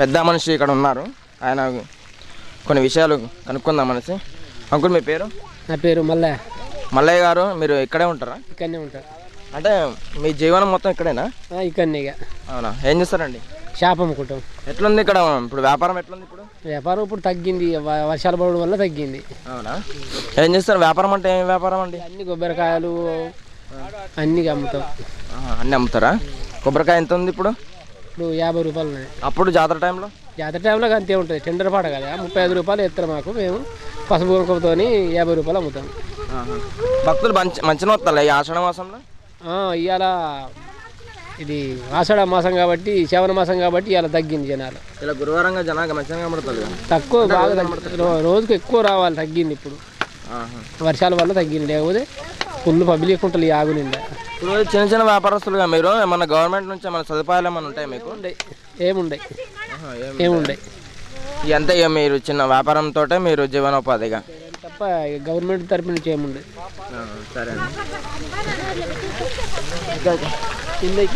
పెద్ద మనిషి ఇక్కడ ఉన్నారు. ఆయన కొన్ని విషయాలు కనుక్కుందాం అనేసి. అంకుల్ మీ పేరు? నా పేరు మల్లె మల్లయ్య గారు మీరు ఇక్కడే ఉంటారా? ఇక్కడనే ఉంటా. అంటే మీ జీవనం మొత్తం ఇక్కడేనా? ఆ, ఇక్కడనే ఇక. అవునా? ఏం చేస్తారండి? షాప్ అమ్ముకుంటాం ఎట్లుంది ఇక్కడ? ఇప్పుడు వ్యాపారం ఎట్లుంది ఇప్పుడు? వ్యాపారం ఇప్పుడు తగ్గింది. వ- వర్షాలు పడడం వల్ల తగ్గింది. అవునా? ఏం చేస్తారు? వ్యాపారం అంటే ఏం వ్యాపారం అండి? అన్ని కొబ్బరికాయలు అన్ని అమ్ముతాం. ఆహా, అన్నీ అమ్ముతారా? కొబ్బరికాయ ఎంత ఉంది ఇప్పుడు? ఇప్పుడు యాభై రూపాయలు ఉన్నాయి. అప్పుడు జాతర టైంలో? జాతర టైంలో అంతే ఉంటుంది. టెండర్ పాట కదా. ముప్పై ఐదు రూపాయలు ఎత్తారు మాకు. మేము పసుపు కుంకుమతో యాభై రూపాయలు అమ్ముతాం. భక్తులు మంచి మంచిగా వస్తారు ఈ ఆషాఢ మాసంలో? ఇవాళ ఇది ఆషాఢ మాసం కాబట్టి శ్రవణ మాసం కాబట్టి ఇవాళ తగ్గింది జనాలు. ఇలా గురువారంగా జనాగా మంచిగా కదా? తక్కువ బాగా రోజుకు ఎక్కువ రావాలి తగ్గింది ఇప్పుడు. వర్షాల వల్ల తగ్గింది. లేకపోతే ఫుల్ పబ్లిక్ ఉంటుంది ఈ ఆగు నిండా ఇప్పుడు చిన్న చిన్న వ్యాపారస్తులుగా మీరు ఏమన్నా గవర్నమెంట్ నుంచి ఏమైనా సదుపాయాలు ఏమైనా ఉంటాయి మీకు? ఏముండయి. ఏముండయి. ఇక అంతే ఇక మీరు చిన్న వ్యాపారంతో మీరు జీవనోపాధిగా? తప్ప గవర్నమెంట్ తరపు నుంచి ఏముండదు సరే అండి. కింద ఇక్కడ